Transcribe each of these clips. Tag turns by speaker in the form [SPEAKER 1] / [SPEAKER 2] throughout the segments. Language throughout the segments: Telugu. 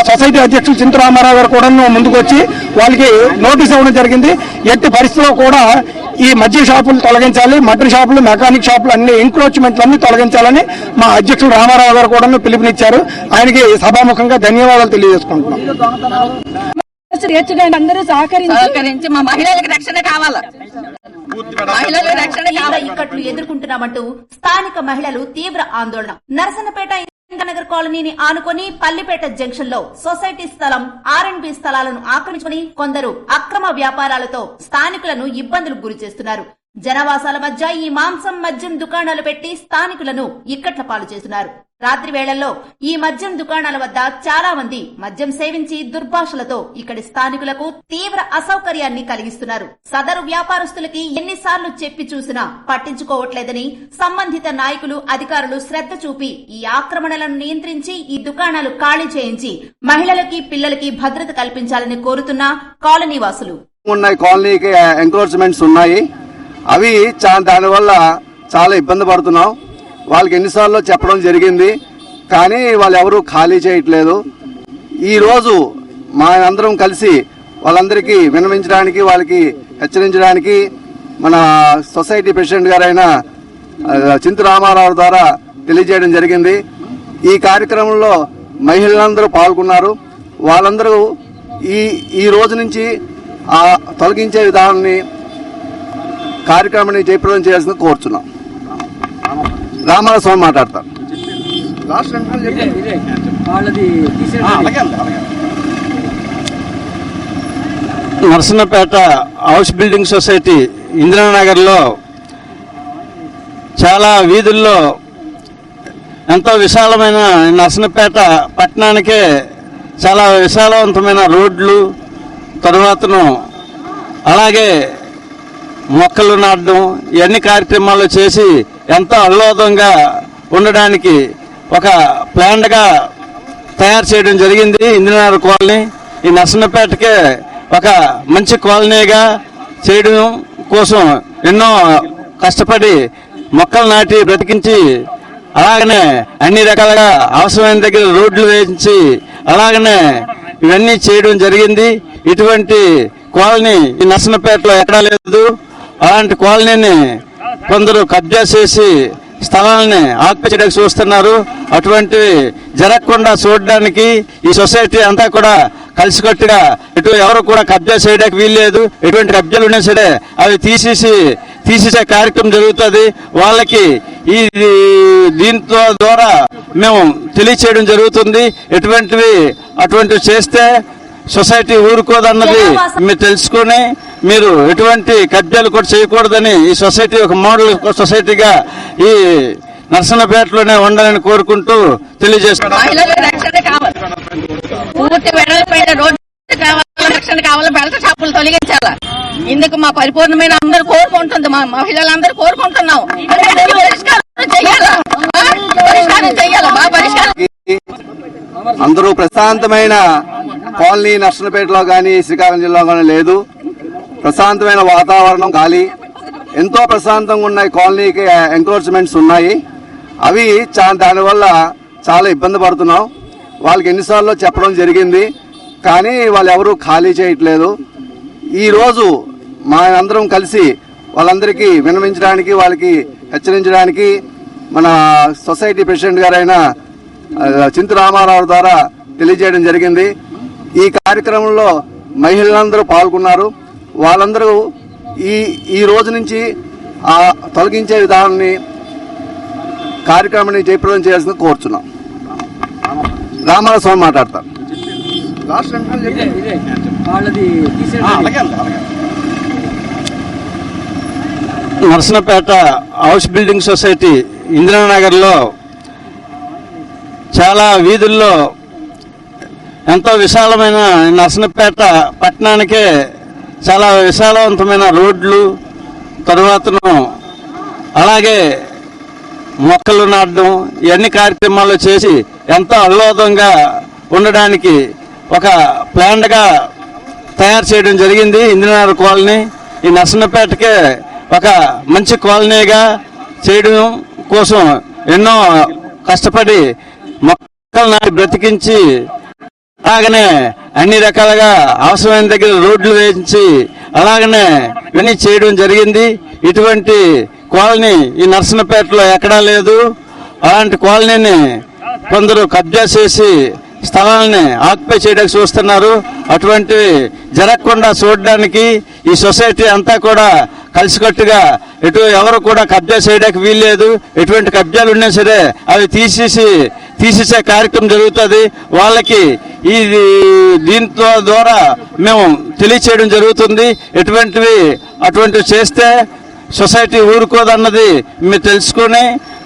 [SPEAKER 1] ఆ సొసైటీ అధ్యక్షులు చింత రామారావు గారు కూడా ముందుకు వచ్చి వాళ్ళకి నోటీస్ ఇవ్వడం జరిగింది. ఎట్టి పరిస్థితిలో కూడా ఈ మద్య షాపులు తొలగించాలి మటన్ షాపులు మెకానిక్ షాపులు అన్ని ఎంక్రోచ్మెంట్లు అన్ని తొలగించాలని మా అధ్యక్షులు రామారావు గారు కూడా పిలుపునిచ్చారు. ఆయనకి సభాముఖంగా ధన్యవాదాలు తెలియజేసుకుంటున్నాం.
[SPEAKER 2] అందరూ సహకరించి
[SPEAKER 3] సహకరించి మా మహిళలకు రక్షణ కావాలా? రక్షణ
[SPEAKER 4] ఇక్కట్లు ఎదుర్కొంటున్నామంటూ స్థానిక మహిళలు తీవ్ర ఆందోళన. నరసన్నపేట నగర్ కాలనీని ఆనుకొని పల్లిపేట జంక్షన్లో సొసైటీ స్థలం ఆర్ అండ్ బి స్థలాలను ఆక్రమించుకుని కొందరు అక్రమ వ్యాపారాలతో స్థానికులను ఇబ్బందులకు గురి చేస్తున్నారు. జనవాసాల మధ్య ఈ మాంసం మద్యం దుకాణాలు పెట్టి స్థానికులను ఇక్కట్ల పాలు చేస్తున్నారు. రాత్రి వేళల్లో ఈ మద్యం దుకాణాల వద్ద చాలా మంది మద్యం సేవించి దుర్భాషలతో ఇక్కడి స్థానికులకు తీవ్ర అసౌకర్యాన్ని కలిగిస్తున్నారు. సదరు వ్యాపారస్తులకి ఎన్నిసార్లు చెప్పి చూసినా పట్టించుకోవట్లేదని సంబంధిత నాయకులు అధికారులు శ్రద్ధ చూపి ఈ ఆక్రమణలను నియంత్రించి ఈ దుకాణాలు ఖాళీ చేయించి మహిళలకి పిల్లలకి భద్రత కల్పించాలని కోరుతున్న కాలనీ వాసులు
[SPEAKER 5] ఉన్నాయి కాలనీకి ఎంక్రోచ్మెంట్స్ ఉన్నాయి. అవి చా దానివల్ల చాలా ఇబ్బంది పడుతున్నాం. వాళ్ళకి ఎన్నిసార్లు చెప్పడం జరిగింది. కానీ వాళ్ళు ఎవరూ ఖాళీ చేయట్లేదు. ఈరోజు మా అందరం కలిసి వాళ్ళందరికీ వినమించడానికి వాళ్ళకి హెచ్చరించడానికి మన సొసైటీ ప్రెసిడెంట్ గారైన చింతు రామారావు ద్వారా తెలియజేయడం జరిగింది. ఈ కార్యక్రమంలో మహిళలందరూ పాల్గొన్నారు. వాళ్ళందరూ ఈ ఈ రోజు నుంచి ఆ తొలగించే విధానాన్ని కార్యక్రమాన్ని జయప్రదం చేయాల్సింది కోరుచున్నాం. రామారావు స్వామి మాట్లాడతారు.
[SPEAKER 6] నరసన్నపేట హౌస్ బిల్డింగ్ సొసైటీ ఇందిరానగర్లో చాలా వీధుల్లో ఎంతో విశాలమైన నరసన్నపేట పట్టణానికే చాలా విశాలవంతమైన రోడ్లు తరువాతను అలాగే మొక్కలు నాటడం ఇవన్నీ కార్యక్రమాలు చేసి ఎంతో అల్లోదంగా ఉండడానికి ఒక ప్లాంట్గా తయారు చేయడం జరిగింది ఇందిరానగర్ కాలనీ. ఈ నర్సన్నపేటకే ఒక మంచి కాలనీగా చేయడం కోసం ఎన్నో కష్టపడి మొక్కలు నాటి బ్రతికించి అలాగనే అన్ని రకాలుగా అవసరమైన దగ్గర రోడ్లు వేయించి అలాగనే ఇవన్నీ చేయడం జరిగింది. ఇటువంటి కాలనీ ఈ నర్సన్నపేటలో ఎక్కడా లేదు. అలాంటి కాలనీని కొందరు కబ్జా చేసి స్థలాలని ఆక్రమించడానికి చూస్తున్నారు. అటువంటివి జరగకుండా చూడడానికి ఈ సొసైటీ అంతా కూడా కలిసికట్టుగా ఇటు ఎవరు కూడా కబ్జా చేయడానికి వీల్లేదు. ఎటువంటి కబ్జాలు ఉన్నా సరే అవి తీసేసి తీసేసే కార్యక్రమం జరుగుతుంది. వాళ్ళకి ఈ దీంతో ద్వారా మేము తెలియచేయడం జరుగుతుంది. ఎటువంటివి అటువంటివి చేస్తే సొసైటీ ఊరుకోదన్నది మీరు తెలుసుకొని మీరు ఎటువంటి కబ్జాలు కూడా చేయకూడదని ఈ సొసైటీ ఒక మోడల్ సొసైటీగా ఈ నర్సన్నపేటలోనే ఉండాలని కోరుకుంటూ
[SPEAKER 3] షాపులు తొలగించాలా? ఇందుకు మా పరిపూర్ణమైన అందరూ కోరుకుంటుంది. మా మహిళలందరూ కోరుకుంటున్నాం.
[SPEAKER 5] అందరూ ప్రశాంతమైన కాలనీ నర్సనపేటలో కానీ శ్రీకాకుళం జిల్లాలో కానీ లేదు. ప్రశాంతమైన వాతావరణం గాలి. ఎంతో ప్రశాంతంగా ఉన్నాయి కాలనీకి ఎంక్రోచ్మెంట్స్ ఉన్నాయి. అవి చా దానివల్ల చాలా ఇబ్బంది పడుతున్నాం. వాళ్ళకి ఎన్నిసార్లు చెప్పడం జరిగింది. కానీ వాళ్ళు ఎవరు ఖాళీ చేయట్లేదు. ఈరోజు మా అందరం కలిసి వాళ్ళందరికీ వినవించడానికి వాళ్ళకి హెచ్చరించడానికి మన సొసైటీ ప్రెసిడెంట్ గారైన ఆ, చింతు రామారావు ద్వారా తెలియజేయడం జరిగింది. ఈ కార్యక్రమంలో మహిళలందరూ పాల్గొన్నారు. వాళ్ళందరూ ఈ ఈ రోజు నుంచి ఆ తొలగించే విధానాన్ని కార్యక్రమాన్ని జయప్రదం చేయాల్సింది కోరుచున్నాం. రామారావు స్వామి మాట్లాడతారు.
[SPEAKER 6] నరసన్నపేట హౌస్ బిల్డింగ్ సొసైటీ ఇందిరానగర్లో చాలా వీధుల్లో ఎంతో విశాలమైన నరసన్నపేట పట్టణానికే చాలా విశాలవంతమైన రోడ్లు తరువాతను అలాగే మొక్కలు నాటడం ఇవన్నీ కార్యక్రమాలు చేసి ఎంతో ఆహ్లాదంగా ఉండడానికి ఒక ప్లాంట్గా తయారు చేయడం జరిగింది. ఇందిరానగర్ కాలనీ ఈ నర్సన్నపేటకే ఒక మంచి కాలనీగా చేయడం కోసం ఎన్నో కష్టపడి మొక్కలు నాటి బ్రతికించి అలాగనే అన్ని రకాలుగా అవసరమైన దగ్గర రోడ్లు వేయించి అలాగనే ఇవన్నీ చేయడం జరిగింది. ఇటువంటి కాలనీ ఈ నర్సనపేటలో ఎక్కడా లేదు. అలాంటి కాలనీని కొందరు కబ్జా చేసి స్థలాలని ఆక్యుపై చేయడానికి చూస్తున్నారు. అటువంటివి జరగకుండా చూడడానికి ఈ సొసైటీ అంతా కూడా కలిసికట్టుగా ఎటు ఎవరు కూడా కబ్జా చేయడానికి వీల్లేదు. ఎటువంటి కబ్జాలు ఉన్నా సరే అవి తీసేసి తీసేసే కార్యక్రమం జరుగుతుంది. వాళ్ళకి ఈ దీంతో ద్వారా మేము తెలియచేయడం జరుగుతుంది. ఎటువంటివి అటువంటివి చేస్తే సొసైటీ ఊరుకోదన్నది మీరు తెలుసుకొని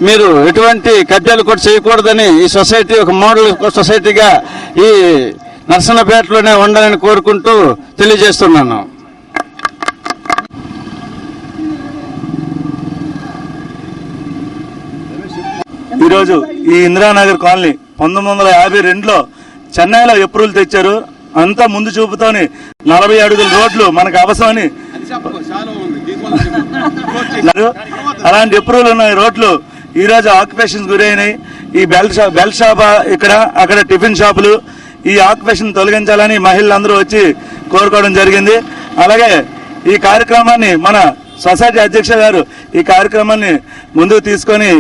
[SPEAKER 6] మీరు ఎటువంటి కబ్జాలు కూడా చేయకూడదని ఈ సొసైటీ ఒక మోడల్ సొసైటీగా ఈ నర్సన్నపేటలోనే ఉండాలని కోరుకుంటూ తెలియజేస్తున్నాను.
[SPEAKER 2] ఈరోజు ఈ ఇందిరానగర్ కాలనీ పంతొమ్మిది వందల యాభై రెండులో చెన్నైలో అప్రూవల్ తెచ్చారు? అంతా ముందు చూపుతోని నలభై అడుగుల రోడ్లు మనకు అవసరమని. అలాంటి అప్రూవల్ ఉన్న రోడ్లు ఈ రోజు ఆక్యుపేషన్ గురైనాయి. ఈ బెల్ట్ షాప్ బెల్ట్ షాప్ ఇక్కడ అక్కడ టిఫిన్ షాపులు ఈ ఆక్యుపేషన్ తొలగించాలని మహిళలందరూ వచ్చి కోరుకోవడం జరిగింది. అలాగే ఈ కార్యక్రమాన్ని మన సొసైటీ అధ్యక్ష గారు ఈ కార్యక్రమాన్ని ముందుకు తీసుకొని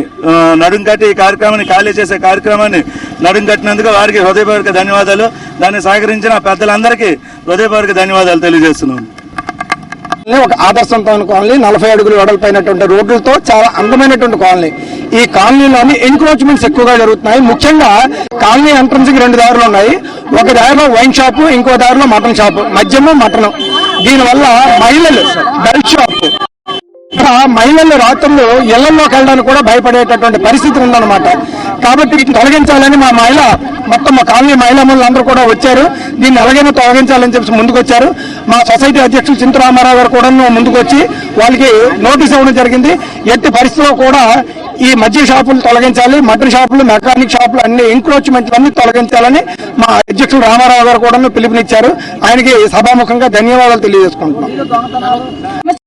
[SPEAKER 2] నడుం కట్టి ఈ కార్యక్రమాన్ని ఖాళీ చేసే కార్యక్రమాన్ని నడుం కట్టినందుకు వారికి హృదయపూర్వక ధన్యవాదాలు. దాన్ని సహకరించిన పెద్దలందరికీ హృదయపూర్వక ధన్యవాదాలు తెలియజేస్తున్నాను
[SPEAKER 1] ఒక ఆదర్శంతో కాలనీ నలభై అడుగులు వెడల్పైనటువంటి రోడ్లతో చాలా అందమైనటువంటి కాలనీ. ఈ కాలనీలోని ఎన్క్రోచ్మెంట్స్ ఎక్కువగా జరుగుతున్నాయి. ముఖ్యంగా కాలనీ ఎంట్రన్స్కి రెండు దారులు ఉన్నాయి. ఒక దారిలో వైన్ షాపు ఇంకో దారిలో మటన్ షాపు మద్యము మటన్. దీనివల్ల మహిళలు బెల్ట్ షాప్ మహిళలు రాత్రులు ఇళ్ళలోకి వెళ్ళడానికి కూడా భయపడేటటువంటి పరిస్థితి ఉందన్నమాట. కాబట్టి వీటిని తొలగించాలని మా మహిళ మొత్తం మా కాలనీ మహిళా అందరూ కూడా వచ్చారు. దీన్ని ఎలాగైనా తొలగించాలని చెప్పి ముందుకొచ్చారు. మా సొసైటీ అధ్యక్షులు చింత రామారావు గారు కూడా ముందుకొచ్చి వాళ్ళకి నోటీస్ ఇవ్వడం జరిగింది. ఎట్టి పరిస్థితిలో కూడా ఈ మద్య షాపులు తొలగించాలి మటన్ షాపులు మెకానిక్ షాపులు అన్ని ఎంక్రోచ్మెంట్లు అన్ని తొలగించాలని మా అధ్యక్షుడు రామారావు గారు కూడా పిలుపునిచ్చారు. ఆయనకి సభాముఖంగా ధన్యవాదాలు తెలియజేసుకుంటున్నాం.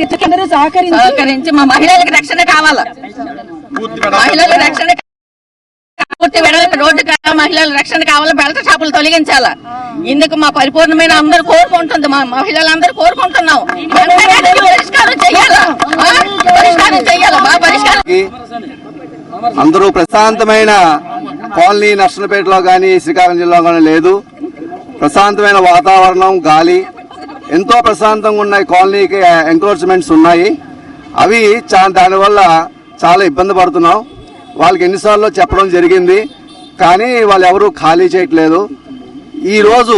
[SPEAKER 7] అందరూ సహకరించి
[SPEAKER 3] సహకరించి మా మహిళలకు రక్షణ కావాలా. మహిళలకు రక్షణ కా- పూర్తి వెడల్పు రోడ్డు మహిళల రక్షణ కావాలా బెల్ట్ షాపులు తొలగించాలా. ఇందుకు మా పరిపూర్ణమైన అందరూ కోరుకుంటుంది. మా మహిళలందరూ కోరుకుంటున్నాం. పరిష్కారం చెయ్యాలా? పరిష్కారం పరిష్కారం
[SPEAKER 5] అందరూ ప్రశాంతమైన కాలనీ నర్సనపేటలో కానీ శ్రీకాకుళం జిల్లాలో కానీ లేదు. ప్రశాంతమైన వాతావరణం గాలి. ఎంతో ప్రశాంతంగా ఉన్నాయి కాలనీకి ఎంక్రోచ్మెంట్స్ ఉన్నాయి. అవి చా దానివల్ల చాలా ఇబ్బంది పడుతున్నాం. వాళ్ళకి ఎన్నిసార్లు చెప్పడం జరిగింది. కానీ వాళ్ళు ఎవరూ ఖాళీ చేయట్లేదు. ఈ రోజు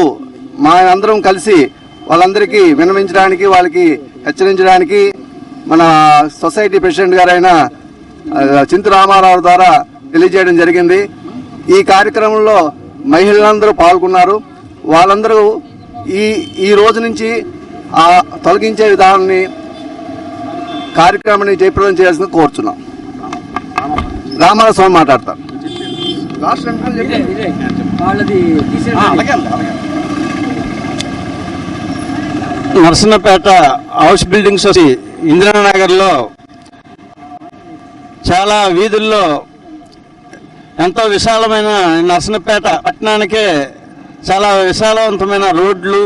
[SPEAKER 5] మా అందరం కలిసి వాళ్ళందరికీ వినమించడానికి వాళ్ళకి హెచ్చరించడానికి మన సొసైటీ ప్రెసిడెంట్ గారైన ఆ, చింతు రామారావు ద్వారా తెలియజేయడం జరిగింది. ఈ కార్యక్రమంలో మహిళలందరూ పాల్గొన్నారు. వాళ్ళందరూ ఈ ఈ రోజు నుంచి ఆ తొలగించే విధానాన్ని కార్యక్రమాన్ని జయప్రదం చేయాల్సింది కోరుచున్నాం. రామారావు స్వామి మాట్లాడతారు.
[SPEAKER 6] నర్సన్నపేట హౌస్ బిల్డింగ్స్ వచ్చి ఇందిరానగర్లో చాలా వీధుల్లో ఎంతో విశాలమైన నర్సన్నపేట పట్టణానికే చాలా విశాలవంతమైన రోడ్లు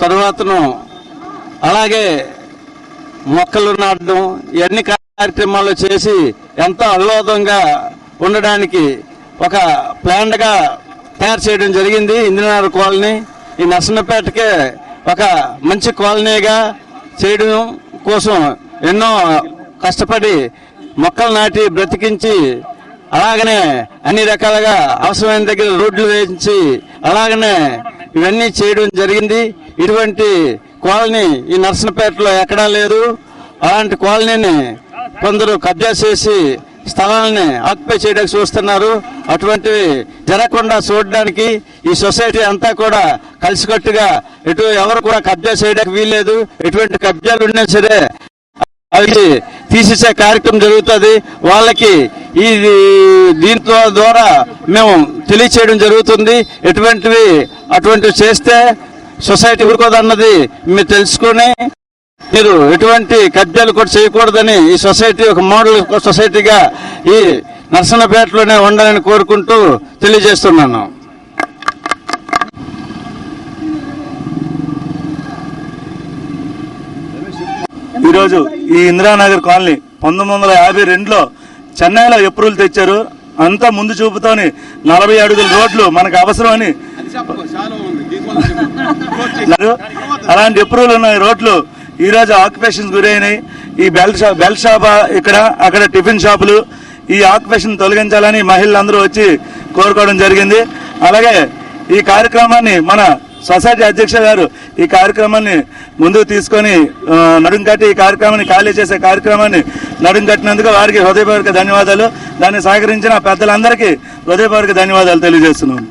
[SPEAKER 6] తరువాతను అలాగే మొక్కలు నాటడం ఇవన్నీ కార్యక్రమాలు చేసి ఎంతో ఆహ్లాదంగా ఉండడానికి ఒక ప్లాంట్గా తయారు చేయడం జరిగింది ఇందిరానగర్ కాలనీ. ఈ నర్సన్నపేటకే ఒక మంచి కాలనీగా చేయడం కోసం ఎన్నో కష్టపడి మొక్కలు నాటి బ్రతికించి అలాగనే అన్ని రకాలుగా అవసరమైన దగ్గర రోడ్లు వేయించి అలాగనే ఇవన్నీ చేయడం జరిగింది. ఇటువంటి కాలనీ ఈ నర్సనపేటలో ఎక్కడా లేదు. అలాంటి కాలనీని కొందరు కబ్జా చేసి స్థలాలని ఆక్యుపై చేయడానికి చూస్తున్నారు. అటువంటివి జరగకుండా చూడడానికి ఈ సొసైటీ అంతా కూడా కలిసికట్టుగా ఎటు ఎవరు కూడా కబ్జా చేయడానికి వీల్లేదు. ఎటువంటి కబ్జాలు ఉన్నా సరే అవి తీసేసే కార్యక్రమం జరుగుతుంది. వాళ్ళకి ఈ దీంట్లో ద్వారా మేము తెలియచేయడం జరుగుతుంది. ఎటువంటివి అటువంటివి చేస్తే సొసైటీ ఊరుకోదన్నది మీరు తెలుసుకొని మీరు ఎటువంటి కబ్జాలు కూడా చేయకూడదని ఈ సొసైటీ ఒక మోడల్ సొసైటీగా ఈ నర్సన్నపేటలోనే ఉండాలని కోరుకుంటూ తెలియజేస్తున్నాను.
[SPEAKER 2] ఈరోజు ఈ ఇందిరానగర్ కాలనీ పంతొమ్మిది వందల యాభై రెండులో చెన్నైలో ఎప్రూల్ తెచ్చారు. అంతా ముందు చూపుతోని నలభై అడుగుల రోడ్లు మనకు అవసరమని అలాంటి అప్రూవల్ ఉన్న రోడ్లు ఈ రోజు ఆక్యుపేషన్ గురైనాయి. ఈ బెల్ట్ షాప్ బెల్ట్ షాప్ ఇక్కడ అక్కడ టిఫిన్ షాపులు ఈ ఆక్యుపేషన్ తొలగించాలని మహిళలందరూ వచ్చి కోరుకోవడం జరిగింది. అలాగే ఈ కార్యక్రమాన్ని మన సొసైటీ అధ్యక్ష గారు ఈ కార్యక్రమాన్ని ముందుకు తీసుకొని నడుం కట్టి ఈ కార్యక్రమాన్ని ఖాళీ చేసే కార్యక్రమాన్ని నడుం కట్టినందుకు వారికి హృదయపూర్వక ధన్యవాదాలు. దాన్ని సహకరించిన పెద్దలందరికీ హృదయపూర్వక ధన్యవాదాలు తెలియజేస్తున్నాను.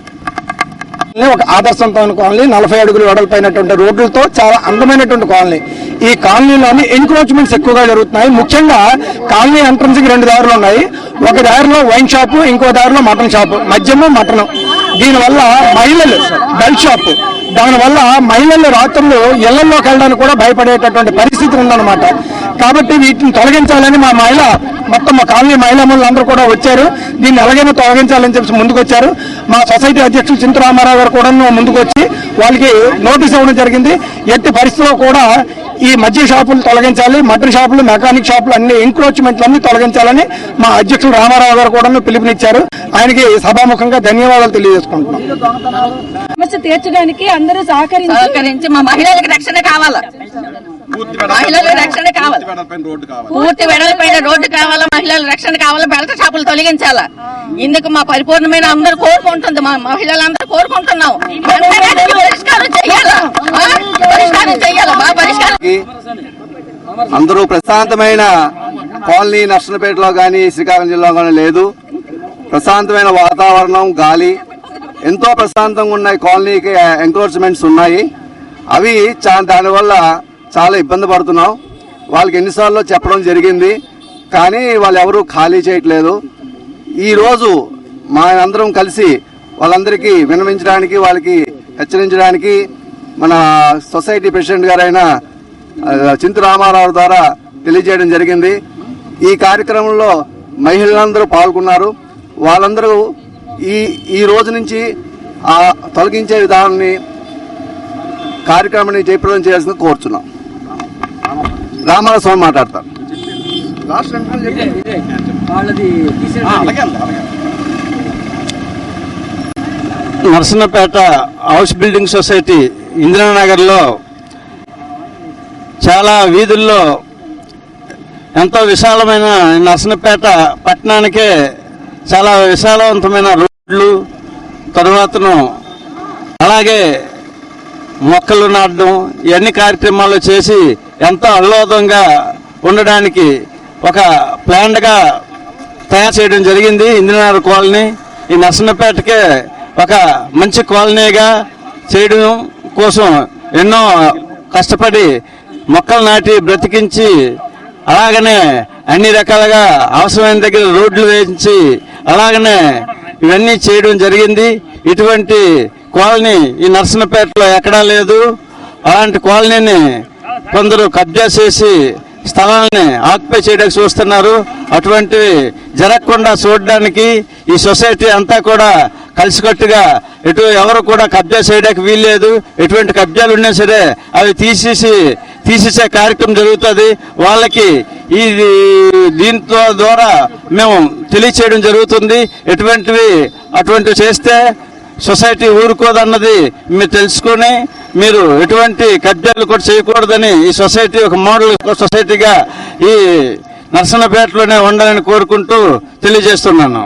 [SPEAKER 1] ఒక ఆదర్శంతో కాలనీ నలభై అడుగులు వెడల్పైనటువంటి రోడ్లతో చాలా అందమైనటువంటి కాలనీ. ఈ కాలనీలోని ఎన్క్రోచ్మెంట్స్ ఎక్కువగా జరుగుతున్నాయి. ముఖ్యంగా కాలనీ ఎంట్రన్స్కి రెండు దారులు ఉన్నాయి. ఒక దారిలో వైన్ షాపు ఇంకో దారిలో మటన్ షాపు మద్యము మటను దీనివల్ల మహిళలు బెల్ట్ షాపు దానివల్ల మహిళలు రాత్రులు ఇళ్ళలోకి వెళ్ళడానికి కూడా భయపడేటటువంటి పరిస్థితి ఉందన్నమాట. కాబట్టి వీటిని తొలగించాలని మా మహిళ మొత్తం మా కాలనీ మహిళా అందరూ కూడా వచ్చారు. దీన్ని ఎలాగైనా తొలగించాలని చెప్పి ముందుకు వచ్చారు మా సొసైటీ అధ్యక్షులు చింత రామారావు గారు కూడా ముందుకు వచ్చి వాళ్ళకి నోటీస్ ఇవ్వడం జరిగింది. ఎట్టి పరిస్థితుల్లో కూడా ఈ మద్య షాపులు తొలగించాలి మటన్ షాపులు మెకానిక్ షాపులు అన్ని ఎంక్రోచ్మెంట్లు అన్ని తొలగించాలని మా అధ్యక్షులు రామారావు గారు కూడా పిలుపునిచ్చారు. ఆయనకి సభాముఖంగా ధన్యవాదాలు తెలియజేసుకుంటున్నాం.
[SPEAKER 7] సమస్య తీర్చడానికి అందరూ సహకరించి.
[SPEAKER 3] సహకరించి మా మహిళలకు రక్షణ కావాలా? మహిళలకు రక్షణ కావాలి. పూర్తి వెడల్పైన రోడ్డు కావాలా? మహిళల రక్షణ కావాలా? బెల్ట్ షాపులు తొలగించాలా? ఇందుకు మా పరిపూర్ణమైన అందరూ కోరుకుంటుంది. మా మహిళలందరూ కోరుకుంటున్నాం. పరిష్కారం చెయ్యాలా? పరిష్కారం చెయ్యాలా పరిష్కారం
[SPEAKER 5] అందరూ ప్రశాంతమైన కాలనీ నర్సనపేటలో కానీ శ్రీకాకుళం జిల్లాలో కానీ లేదు. ప్రశాంతమైన వాతావరణం గాలి. ఎంతో ప్రశాంతంగా ఉన్నాయి కాలనీకి ఎంక్రోచ్మెంట్స్ ఉన్నాయి. అవి చా దానివల్ల చాలా ఇబ్బంది పడుతున్నాం. వాళ్ళకి ఎన్నిసార్లు చెప్పడం జరిగింది. కానీ వాళ్ళు ఎవరూ ఖాళీ చేయట్లేదు. ఈరోజు మా అందరం కలిసి వాళ్ళందరికీ వినమించడానికి వాళ్ళకి హెచ్చరించడానికి మన సొసైటీ ప్రెసిడెంట్ గారైన చింత చింతు రామారావు ద్వారా తెలియజేయడం జరిగింది. ఈ కార్యక్రమంలో మహిళలందరూ పాల్గొన్నారు. వాళ్ళందరూ ఈ ఈ రోజు నుంచి ఆ తొలగించే విధానాన్ని కార్యక్రమాన్ని జయప్రదం చేయాల్సింది కోరుచున్నాం. రామారావు స్వామి మాట్లాడతారు
[SPEAKER 6] నరసన్నపేట హౌస్ బిల్డింగ్ సొసైటీ ఇందిరానగర్లో చాలా వీధుల్లో ఎంతో విశాలమైన నరసన్నపేట పట్టణానికే చాలా విశాలవంతమైన రోడ్లు తరువాతను అలాగే మొక్కలు నాటడం ఇవన్నీ కార్యక్రమాలు చేసి ఎంతో అల్లోదంగా ఉండడానికి ఒక ప్లాంట్గా తయారు చేయడం జరిగింది. ఇందిరానగర్ కాలనీ ఈ నర్సన్నపేటకే ఒక మంచి కాలనీగా చేయడం కోసం ఎన్నో కష్టపడి మొక్కలు నాటి బ్రతికించి అలాగనే అన్ని రకాలుగా అవసరమైన దగ్గర రోడ్లు వేయించి అలాగనే ఇవన్నీ చేయడం జరిగింది. ఇటువంటి కాలనీ ఈ నర్సన్నపేటలో ఎక్కడా లేదు. అలాంటి కాలనీని కొందరు కబ్జా చేసి స్థలాన్ని ఆక్యుపై చేయడానికి చూస్తున్నారు. అటువంటివి జరగకుండా చూడడానికి ఈ సొసైటీ అంతా కూడా కలిసికట్టుగా ఎటు ఎవరు కూడా కబ్జా చేయడానికి వీల్లేదు. ఎటువంటి కబ్జాలు ఉన్నా సరే అవి తీసేసి తీసేసే కార్యక్రమం జరుగుతుంది. వాళ్ళకి ఈ దీంతో ద్వారా మేము తెలియచేయడం జరుగుతుంది. ఎటువంటివి అటువంటివి చేస్తే సొసైటీ ఊరుకోదన్నది మీరు తెలుసుకొని మీరు ఎటువంటి కబ్జాలు కూడా చేయకూడదని ఈ సొసైటీ ఒక మోడల్ సొసైటీగా ఈ నర్సన్నపేటలోనే ఉండాలని కోరుకుంటూ తెలియజేస్తున్నాను.